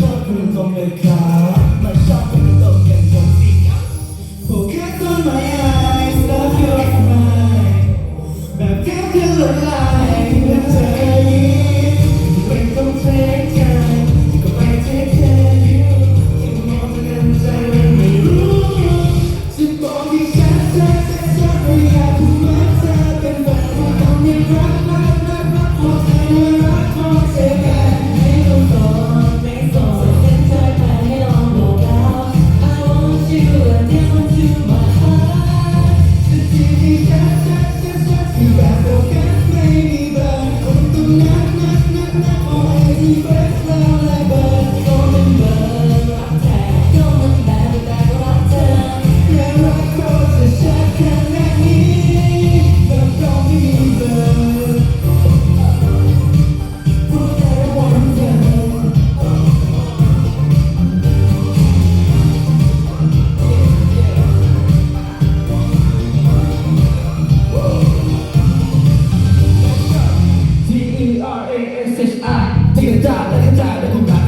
ชอบคุณตรงเลยครับไม่ชอบคุณตรงกันตรงสิครับผู้แค่ต้นไม้ I love your smile แบบแค่คือหลง R A S H I. Take a dive, like a dive, like a